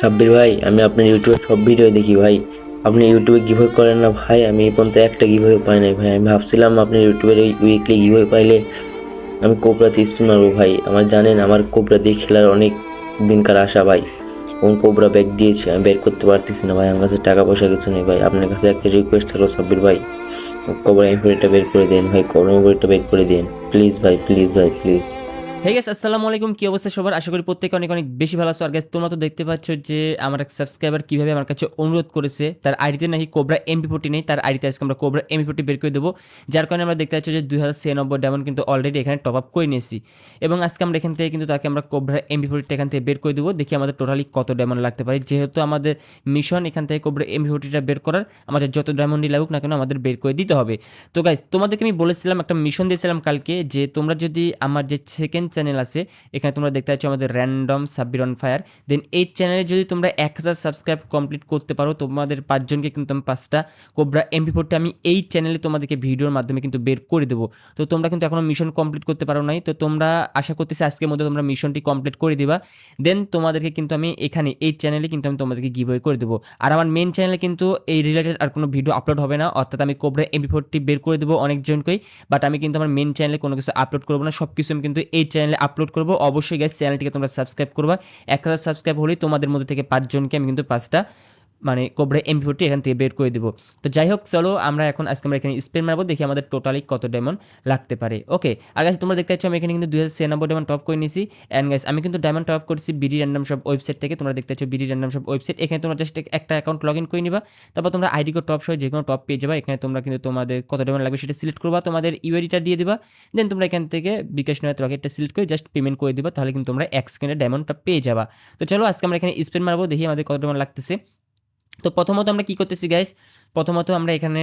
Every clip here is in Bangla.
সাব্বির ভাই, আমি আপনার ইউটিউবে সব ভিডিও দেখি ভাই। আপনি ইউটিউবে গিভওয়ে করেন না ভাই, আমি এই পর্যন্ত একটা গিভওয়ে পাই নাই ভাই। আমি ভাবছিলাম আপনি ইউটিউবের এই উইকলি গিভওয়ে পাইলে আমি কোবরা তিস্তুন মারবো ভাই। আমার জানেন, আমার কোবরা দিয়ে খেলার অনেক দিনকার আশা ভাই। কোন কোবরা ব্যাগ দিয়েছে, আমি বের করতে পারতেছি না ভাই। আমার কাছে টাকা পয়সা কিছু নেই ভাই। আপনার কাছে একটা রিকোয়েস্ট থাকল সাব্বির ভাই। কোবরা এমফোরিটা বের করে দেন ভাই, কোবরা এমফোরিটা বের করে দেন। প্লিজ ভাই প্লিজ ভাই প্লিজ হে গেস আসসালামু আলাইকুম কি অবস্থা সবার? আশা করি প্রত্যেকে অনেক অনেক বেশি ভালো আছো। আর গ্যাস তোমরা তো দেখতে পাচ্ছ যে আমার এক সাবস্ক্রাইবার কীভাবে আমার কাছে অনুরোধ করেছে, তার আইডিতে নাকি কোবরা এমপি ফোর্টি নেই, তার আইডিতে আজকে আমরা কোবরা এমপি ফোর্টি বের করে দেবো। যার কারণে আমরা দেখতে পাচ্ছি যে দুই হাজার ছিয়ানব্বই ডায়মন্ড কিন্তু অলরেডি এখানে টপ আপ করে নিয়েছি। এবং আজকে আমরা এখান থেকে কিন্তু তাকে আমরা কোবরা এমপি ফোর্টিটা এখান থেকে বের করে দেবো। দেখি আমাদের টোটালি কত ডায়মন্ড লাগতে পারে। যেহেতু আমাদের মিশন এখান থেকে কোবরা এমপি ফোর্টিটা বের করার, আমাদের যত ডায়মন্ডই লাগুক না কেন আমাদের বের করে দিতে হবে। তো গাইজ তোমাদেরকে আমি বলেছিলাম, একটা মিশন দিয়েছিলাম কালকে যে তোমরা যদি আমার যে সেকেন্ড চ্যানেল আছে। এখানে তোমরা দেখতে পাচ্ছ আমাদের র্যান্ডম সাব্বির ফায়ার দেন এই চ্যানেলে যদি তোমরা এক হাজার সাবস্ক্রাইব কমপ্লিট করতে পারো, তোমাদের পাঁচজনকে কিন্তু আমি পাঁচটা কোবরা এমপি ফোরটা আমি এই চ্যানেলে তোমাদেরকে ভিডিওর মাধ্যমে কিন্তু বের করে দেবো। তো তোমরা কিন্তু এখনও মিশন কমপ্লিট করতে পারো নাই। তো তোমরা আশা করতেছি আজকের মধ্যে তোমরা মিশনটি কমপ্লিট করে দিবা। দেন তোমাদেরকে কিন্তু আমি এখানে এই চ্যানেলে কিন্তু আমি তোমাদেরকে গিভওয়ে করে দেবো। আর আমার মেন চ্যানেলে কিন্তু এই রিলেটেড আর কোনো ভিডিও আপলোড হবে না। অর্থাৎ আমি কোবরা এমপি ফোরটি বের করে দেবো অনেকজনকেই। বাট আমি কিন্তু আমার মেন চ্যানেলে কোনো কিছু আপলোড করব না। সব কিছু আমি কিন্তু এই চ্যানেলে আপলোড করব। অবশ্যই গ্যাস চ্যানেলটিকে তোমরা সাবস্ক্রাইব করবা। এক হাজার সাবস্ক্রাইব হলেই তোমাদের মধ্যে থেকে পাঁচজনকে আমি কিন্তু পাঁচটা মানে কোবরা এমপি ফোরটি এখান থেকে বের করে দেবো। তো যাই হোক, চলো আমরা এখন আজকে আমরা এখানে স্পেন মারবো, দেখি আমাদের টোটালি কত ডায়মন্ড লাগতে পারে। ওকে আর গাছ তোমরা দেখতে পাচ্ছ আমি এখানে কিন্তু দুই হাজার ছিয়ানব্বই ডায়মন্ড টপ করে নিয়েছি। অ্যান্ড গাইস আমি কিন্তু ডায়মন্ড টপ করছি বিডি র্যান্ডম সব ওয়েবসাইট থেকে। তোমরা দেখতে পাচ্ছ বিডি র্যান্ডম সব ওয়েবসাইট এখানে তোমরা জাস্ট একটা অ্যাকাউন্ট লগ ইন করে নিবা। তারপর তোমরা আইডি কোড টপ সহ যে কোনো টপ পেয়ে যাবা। এখানে তোমরা কিন্তু তোমাদের কত ডায়মন্ড লাগবে সেটা সিলেক্ট করবা, তোমাদের ইউআইডিটা দিয়ে দিবা। দেন তোমরা এখান থেকে বিকাশ নয় রকেটটা সিলেক্ট করে জাস্ট পেমেন্ট করে দিবা। তাহলে কিন্তু তোমরা এক সেকেন্ডে ডায়মন্ডটা পেয়ে যাবা। তো চলো আজকে আমরা এখানে স্পেন মারবো, দেখি আমাদের কত ডায়মন্ড লাগতেছে। তো প্রথমত আমরা কি করতেছি গাইস প্রথমত আমরা এখানে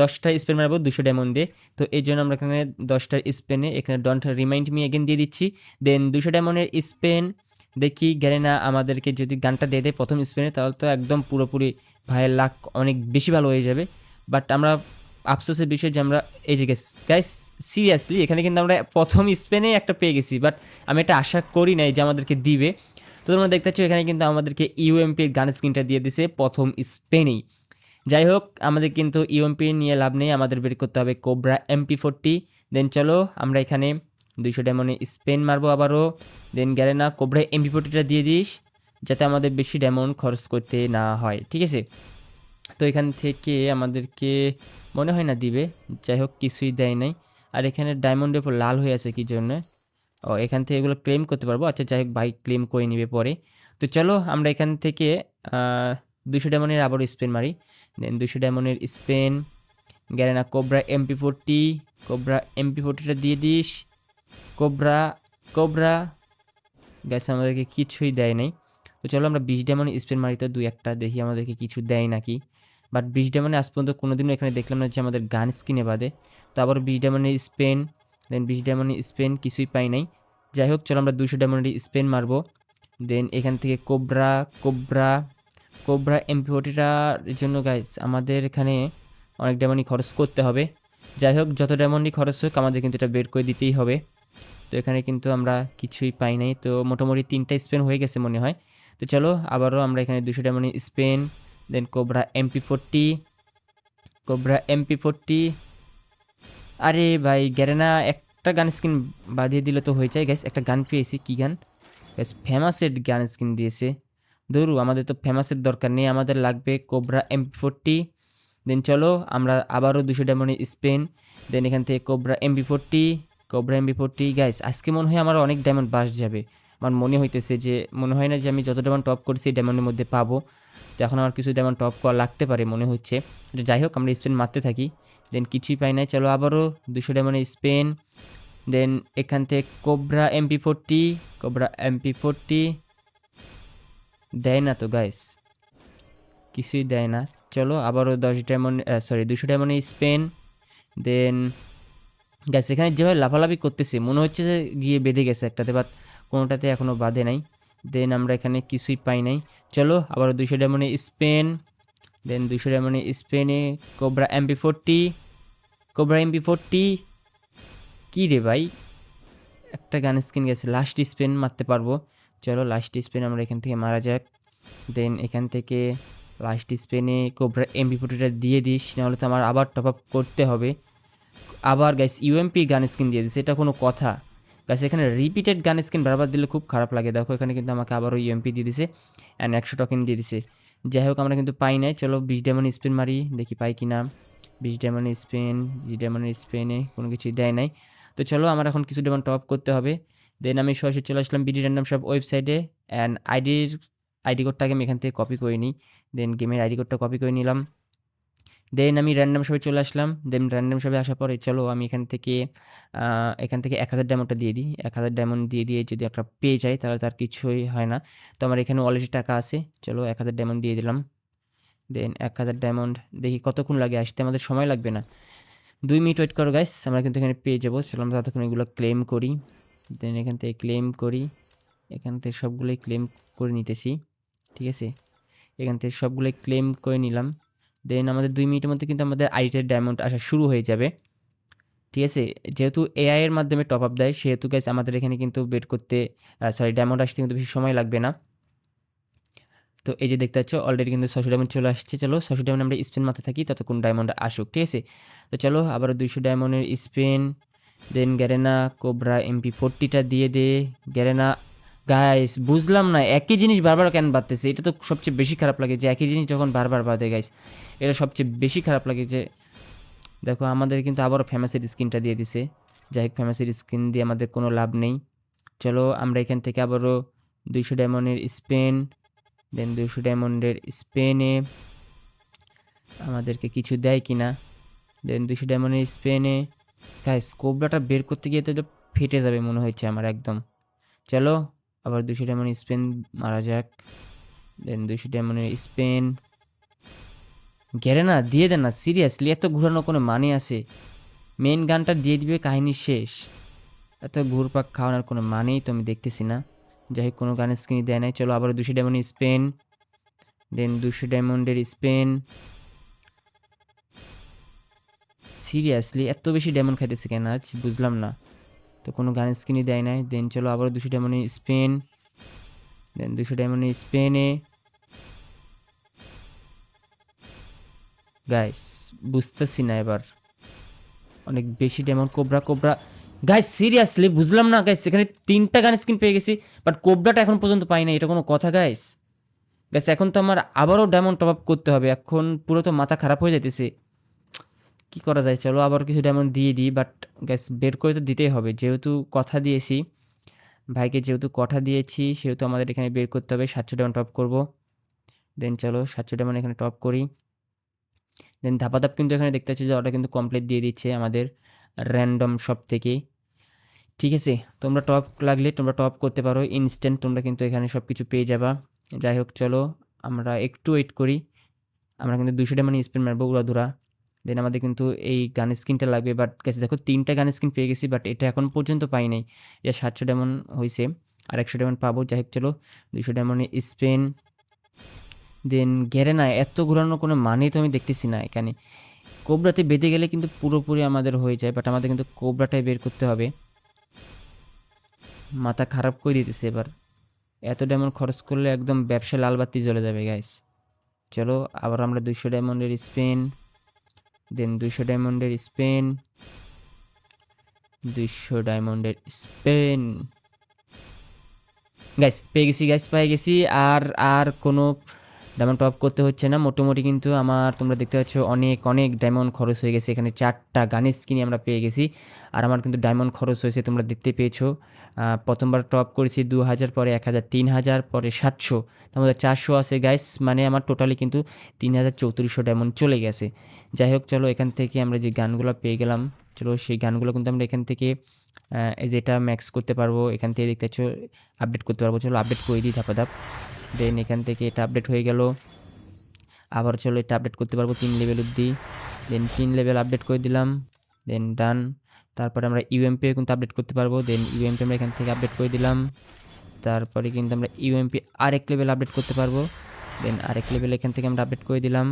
দশটা স্পেন মারবো, দুশো ডায়মন্ড দিয়ে। তো এই জন্য আমরা এখানে দশটা স্পেনে এখানে ডন্ট রিমাইন্ড মি এগেন দিয়ে দিচ্ছি। দেন দুশো ডায়মন্ডের স্পেন দেখি গেলে না আমাদেরকে যদি গানটা দিয়ে দেয় প্রথম স্পেনে তাহলে তো একদম পুরোপুরি ভাইয়ের লাক অনেক বেশি ভালো হয়ে যাবে। বাট আমরা আফসোসের বিষয় যে আমরা, এই যে গেস গাইস সিরিয়াসলি এখানে কিন্তু আমরা প্রথম স্পেনে একটা পেয়ে গেছি। বাট আমি এটা আশা করি নাই যে আমাদেরকে দিবে। তোমরা দেখতে পাচ্ছ, এখানে কিন্তু আমাদেরকে ইউএমপি গান স্ক্রিনটা দিয়ে দিছে প্রথম স্পেনেই যাই হোক, আমাদের কিন্তু ইউএমপি নিয়ে লাভ নেই, আমাদের বের করতে হবে কোবরা এমপি ফোরটি দেন চলো, আমরা এখানে দুইশো ডায়মন্ডে স্পেন মারবো আবারও। দেন গেলে না কোবরা এমপি ফোরটিটা দিয়ে দিস, যাতে আমাদের বেশি ডায়মন্ড খরচ করতে না হয়, ঠিক আছে? তো এখান থেকে আমাদেরকে মনে হয় না দিবে, যাই হোক, কিছুই দেয় নাই। আর এখানে ডায়মন্ডের উপর লাল হয়ে আছে, কি জন্য? ও এখান থেকে এগুলো ক্লেম করতে পারব। আচ্ছা যাই হোক, ভাই ক্লেম করে নিবে পরে। তো চলো, আমরা এখান থেকে দুশো ডায়মন্ডের আবারও স্পেন মারি। দেন দুশো ডায়মন্ডের স্পেন গেলে না cobra MP forty cobra MP ফোরটিটা দিয়ে দিস। কোবরা কোবরা গ্যাস আমাদেরকে কিছুই দেয় নাই। তো চলো, আমরা বিশ ডায়মন্ড স্পেন মারি তো দুই একটা, দেখি আমাদেরকে কিছু দেয় নাকি। বাট বিশ ডায়মন্ডে আজ পর্যন্ত কোনোদিনও এখানে দেখলাম না যে আমাদের গান স্কিনে বাদে। তো আবার বিশ ডায়মন্ডের স্পেন দেন বিশ ডায়মন্ডের স্পেন কিছুই পাই নাই। যাই হোক চলো আমরা দুশো ডায়মন্ডের স্পেন মারবো। দেন এখান থেকে কোবরা কোবরা কোবরা এমপি ফোর্টিটার জন্য গাইজ আমাদের এখানে অনেক ডায়মন্ডই খরচ করতে হবে। যাই হোক যত ডায়মন্ডই খরচ হোক, আমাদের কিন্তু এটা বের করে দিতেই হবে। তো এখানে কিন্তু আমরা কিছুই পাই নাই। তো মোটামুটি তিনটা স্পেন হয়ে গেছে মনে হয়। তো চলো, আবারও আমরা এখানে দুশো ডায়মন্ডের spin then cobra MP forty cobra MP forty আরে ভাই গ্যারেনা একটা গান স্কিন বাঁধিয়ে দিলে তো হয়ে যায় গ্যাস একটা গান পেয়েছি, কী গান? গ্যাস ফেমাসের গান স্কিন দিয়েছে। ধরু, আমাদের তো ফেমাসের দরকার নেই, আমাদের লাগবে কোবরা এমপি ফোরটি দেন চলো, আমরা আবারও দুশো ডায়মন্ডের স্পেন দেন এখান থেকে cobra MP forty cobra MP forty guys আজকে মনে হয় আমার অনেক ডায়মন্ড বাস যাবে। আমার মনে হইতেছে যে, মনে হয় না যে আমি যত ডায়মন্ড টপ করেছি, এই ডায়মন্ডের মধ্যে পাবো। তো এখন আমার কিছু ডায়মন্ড টপ করা লাগতে পারে, মনে হচ্ছে। যাই হোক, আমরা স্পেন মারতে থাকি। দেন কিছুই পাই নাই, চলো আবারও দুশো ডায়মন্ডের স্পেন। দেন এখান থেকে cobra MP forty cobra MP forty দেয় না তো গাইস কিছুই দেয় না। চলো আবারও দশ ডায়মন্ড সরি দুশো ডায়মন্ডের স্পেন। দেন গ্যাস এখানে যেভাবে লাফালাফি করতেছে, মনে হচ্ছে যে গিয়ে বেঁধে গেছে একটাতে বাট কোনোটাতে এখনও বাঁধে নাই। দেন আমরা এখানে কিছুই পাই নাই। চলো আবারও দুশো ডায়মন্ডে স্পেন। দেন দুশো ডায়মন্ডে স্পেনে cobra MP forty, cobra MP forty. কী রে ভাই? একটা গান স্কিন গেছে লাস্ট স্পেন মারতে পারব। চলো লাস্ট স্পেন আমরা এখান থেকে মারা যাক। দেন এখান থেকে লাস্ট স্পেনে কোবরা এমপি ফোর্টিটা দিয়ে দিস, নাহলে তো আমার আবার টপ আপ করতে হবে। আবার গাইস ইউএমপি গান স্কিন দিয়ে দিছে এটা কোনো কথা। গাইস এখানে রিপিটেড গান স্কিন বারবার দিলে খুব খারাপ লাগে। দেখো এখানে কিন্তু আমাকে আবারও ইউএমপি দিয়ে দিছে অ্যান্ড একশো টকেন দিয়ে দিছে। যাই হোক আমরা কিন্তু পাই নাই। চলো, বিশ ডায়মন্ড স্পিন মারি, দেখি পাই কি না বিশ ডায়মন্ড স্পিন বিশ ডায়মন্ড স্পিনে কোনো কিছুই দেয় নাই। তো চলো, আমার এখন কিছু ডেমন টপ করতে হবে। দেন আমি সরাসরি চলে আসলাম বিডি র্যান্ডাম সব ওয়েবসাইটে অ্যান্ড আইডির আইডি কোডটাকে আমি এখান থেকে কপি করে নিই। দেন গেমের আইডি কোডটা কপি করে নিলাম। দেন আমি র্যান্ডাম সবে চলে আসলাম। দেন র্যান্ডাম সবে আসার পরে, চলো আমি এখান থেকে এখান থেকে এক হাজার ডায়মন্ডটা দিয়ে দিই। এক হাজার ডায়মন্ড দিয়ে দিয়ে যদি একটা পেয়ে যাই তাহলে তার কিছুই হয় না। তো আমার এখানে অলরেডি টাকা আছে। চলো এক হাজার ডায়মন্ড দিয়ে দিলাম। দেন এক হাজার ডায়মন্ড দেখি কতক্ষণ লাগে আসতে। আমাদের সময় লাগবে না। দুই মিনিট ওয়েট করো গাইস আমরা কিন্তু এখানে পেয়ে যাব। চলো আমরা ততক্ষণ এগুলো ক্লেম করি। দেন এখান থেকে ক্লেম করি। এখান থেকে সবগুলোই ক্লেম করে নিতেছি। ঠিক আছে? এখান থেকে সবগুলোই ক্লেম করে নিলাম। দেন আমাদের দুই মিনিটের মধ্যে কিন্তু আমাদের আইটের ডায়মন্ড আসা শুরু হয়ে যাবে। ঠিক আছে? যেহেতু এআই এর মাধ্যমে টপ আপ দেয়, সেহেতু গাইস আমাদের এখানে কিন্তু বের করতে সরি ডায়মন্ড আসতে কিন্তু বেশি সময় লাগবে না। তো এই যে দেখতে পাচ্ছ অলরেডি কিন্তু ছশো ডায়মন্ড চলে আসছে। চলো ছশো ডায়মন্ড আমরা স্পেন মাথা থাকি, ততক্ষণ ডায়মন্ড আসুক। ঠিক আছে? তো চলো আবার দুইশো ডায়মন্ডের spin then Garena cobra MP ফোরটিটা দিয়ে দে। গ্যারেনা গাইস বুঝলাম না, একই জিনিস বারবার কেন বাঁধতেছে এটা তো সবচেয়ে বেশি খারাপ লাগে যে একই জিনিস যখন বারবার বাঁধে গাইস এটা সবচেয়ে বেশি খারাপ লাগে যে, দেখো, আমাদের কিন্তু আবারও ফেমাসের স্কিনটা দিয়ে দিছে। যাই হোক ফেমাসের স্কিন দিয়ে আমাদের কোনো লাভ নেই। চলো, আমরা এখান থেকে আবারও দুইশো ডায়মন্ডের স্পেন দেন দুইশো ডায়মন্ডের স্পেনে আমাদেরকে কিছু দেয় কি না দেন দুইশো ডায়মন্ডের স্পেনে গাইস কোবলাটা বের করতে গিয়ে তো এটা ফেটে যাবে মনে হচ্ছে আমার একদম। চলো আবার দুইশো ডায়মন্ড স্পেন, মারা যাক। দেন দুশো ডায়মন্ডের স্পেন। গেরে না দিয়ে দেন না সিরিয়াসলি এত ঘুরানো কোনো মানে আছে? মেন গানটা দিয়ে দিবে, কাহিনী শেষ। এত ঘুরপাক খাওয়ানোর কোনো মানেই তো আমি দেখতেছি না। যাই হোক, কোনো গানের স্ক্রিনই দেয় নাই। চলো আবার দুশো ডায়মন্ডের স্পেন। দেন দুশো ডায়মন্ডের স্পেন। সিরিয়াসলি এত বেশি ডায়মন্ড খাইতেছে কেন আজ? বুঝলাম না। তো কোনো গানের স্ক্রিনই দেয় নাই। দেন চলো আবার দুশো ডায়মন্ডের স্পেন। দেন দুশো ডায়মন্ডের স্পেনে। গাইস বুঝতেছি না এবার। অনেক বেশি diamond cobra cobra guys seriously বুঝলাম না গাইস এখানে তিনটা গান স্ক্রিন পেয়ে গেছি বাট কোবরাটা এখন পর্যন্ত পাই না এটা কোনো কথা গাইস গাইস এখন তো আমার আবারও ডায়মন্ড টপ আপ করতে হবে, এখন পুরো তো মাথা খারাপ হয়ে যাইতেছে। কি করা যায়? চলো আবার কিছু ডায়মন্ড দিয়ে দিই বাট গ্যাস বের করে তো দিতেই হবে। যেহেতু কথা দিয়েছি, ভাইকে যেহেতু কথা দিয়েছি, সেহেতু আমাদের এখানে বের করতে হবে। সাতশো ডায়মন্ড টপ করব। দেন চলো সাতশো ডায়মন্ড এখানে টপ করি। দেন ধাপাধাপ কিন্তু এখানে দেখতে পাচ্ছি যে ওটা কিন্তু কমপ্লিট দিয়ে দিচ্ছে আমাদের র্যান্ডম শপ থেকে। ঠিক আছে, তোমরা টপ লাগলে তোমরা টপ করতে পারো। ইনস্ট্যান্ট তোমরা কিন্তু এখানে সব কিছু পেয়ে যাবা। যাই হোক, চলো আমরা একটু ওয়েট করি। আমরা কিন্তু দুশো ডায়মন্ড স্পেন মারবো উড়াধুরা। দেন আমাদের কিন্তু এই গান স্ক্রিনটা লাগবে বাট গেছে দেখো তিনটা গান স্ক্রিন পেয়ে গেছি বাট এটা এখন পর্যন্ত পাই নাই। যে সাতশো ডায়মন্ড হয়েছে আর একশো ডায়মন্ড পাবো, যাই হোক, চলো। দুশো ডায়মন্ডে স্পেন দেন ঘেরে না এত ঘোরানোর কোনো মানেই তো আমি দেখতেছি না এখানে। কোবরাতে বেঁধে গেলে কিন্তু পুরোপুরি আমাদের হয়ে যায় বাট আমাদের কিন্তু কোবরাটাই বের করতে হবে। মাথা খারাপ করে দিতেছে এবার। এত ডায়মন্ড খরচ করলে একদম ব্যবসা লাল বাতি জ্বলে যাবে গাইস চলো, আবার আমরা দুইশো ডায়মন্ডের স্পেন দেন দুইশো ডায়মন্ডের স্পেন দুইশো ডায়মন্ডের স্পেন গ্যাস পেয়ে গেছি গ্যাস পেয়ে গেছি। আর আর কোনো ডায়মন্ড টপ করতে হচ্ছে না। মোটামুটি কিন্তু আমার, তোমরা দেখতে পাচ্ছ, অনেক অনেক ডায়মন্ড খরচ হয়ে গেছে। এখানে চারটা গানের স্কিনই আমরা পেয়ে গেছি। আর আমার কিন্তু ডায়মন্ড খরচ হয়েছে, তোমরা দেখতে পেয়েছ। প্রথমবার টপ করেছি দু হাজার পরে এক হাজার তিন হাজার পরে সাতশো। তার মধ্যে চারশো আছে গাইস মানে আমার টোটালি কিন্তু তিন হাজার চৌত্রিশশো ডায়মন্ড চলে গেছে। যাই হোক, চলো এখান থেকে আমরা যে গানগুলো পেয়ে গেলাম, চলো সেই গানগুলো কিন্তু আমরা এখান থেকে যেটা ম্যাক্স করতে পারব, এখান থেকে দেখতে পাচ্ছ আপডেট করতে পারব। চলো আপডেট করে দিই ধাপা ধাপ। দেন এখান থেকে এটা আপডেট হয়ে গেল। আবার চলো এটা আপডেট করতে পারব তিন লেভেল অবধি। দেন তিন লেভেল আপডেট করে দিলাম। দেন ডান তারপরে আমরা ইউএমপি কিন্তু আপডেট করতে পারব। দেন ইউএমপি আমরা এখান থেকে আপডেট করে দিলাম। তারপরে কিন্তু আমরা ইউএমপি আরেক লেভেল আপডেট করতে পারব। দেন আরেক লেভেল এখান থেকে আমরা আপডেট করে দিলাম।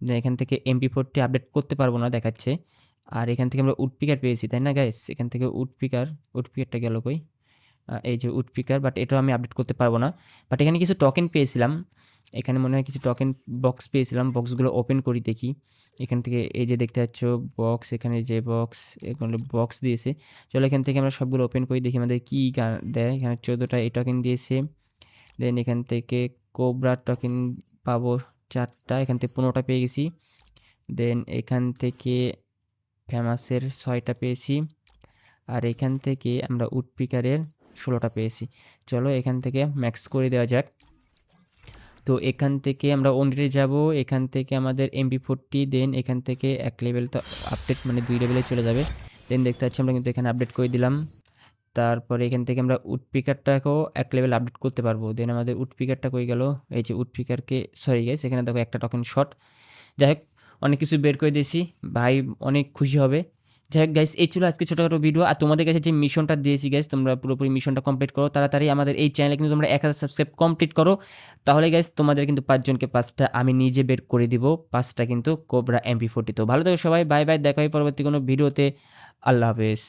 দেন এখান থেকে এমপি ফোরটি আপডেট করতে পারব না দেখাচ্ছে। আর এখান থেকে আমরা উড পিকার পেয়েছি, তাই না গাইস এখান থেকে উড পিকার উড পিকারটা গেল কই? এই যে উড পিকার বাট এটাও আমি আপডেট করতে পারব না। বাট এখানে কিছু টোকেন পেয়েছিলাম। এখানে মনে হয় কিছু টোকেন বক্স পেয়েছিলাম। বক্সগুলো ওপেন করি দেখি। এখান থেকে এই যে দেখতে পাচ্ছ বক্স এখানে যে বক্স এগুলো বক্স দিয়েছে। চলো এখান থেকে আমরা সবগুলো ওপেন করি, দেখি আমাদের কী গান দেয়। এখানে চোদ্দোটা এই টোকেন দিয়েছে। দেন এখান থেকে কোবরা টোকেন পাবো চারটা। এখান থেকে পনেরোটা পেয়ে গেছি। দেন এখান থেকে ফেমাসের ছয়টা পেয়েছি। আর এখান থেকে আমরা উডপিকারের ষোলোটা পেয়েছি। চলো এখান থেকে ম্যাক্স করে দেওয়া যাক। তো এখান থেকে আমরা ওনরে যাব। এখান থেকে আমাদের এমবি ফোরটি দেন এখান থেকে এক লেভেল তো আপডেট মানে দুই লেভেলে চলে যাবে। দেন দেখতে পাচ্ছি আমরা কিন্তু এখানে আপডেট করে দিলাম। তারপরে এখান থেকে আমরা উডপিকারটাকেও এক লেভেল আপডেট করতে পারব। দেন আমাদের উডপিকারটা কই গেল? এই যে উডপিকারকে সরি গেছে এখানে দেখো একটা টকেন শট যাই হোক, অনেক কিছু বের করে দিয়েছি। ভাই অনেক খুশি হবে। যাই হোক গাইস এই ছিল আজকে ছোটোখাটো ভিডিও আর তোমাদের কাছে যে মিশনটা দিয়েছি গাইস তোমরা পুরোপুরি মিশনটা কমপ্লিট করো। তাড়াতাড়ি আমাদের এই চ্যানেলে কিন্তু তোমরা এক হাজার সাবস্ক্রাইব কমপ্লিট করো। তাহলে গাইস তোমাদের কিন্তু পাঁচজনকে পাঁচটা আমি নিজে বের করে দিব, পাঁচটা কিন্তু কোবরা এমপি ফোর্টি তো ভালো থেকো সবাই বাই বাই দেখা হয় পরবর্তী কোনো ভিডিওতে আল্লাহ হাফেজ।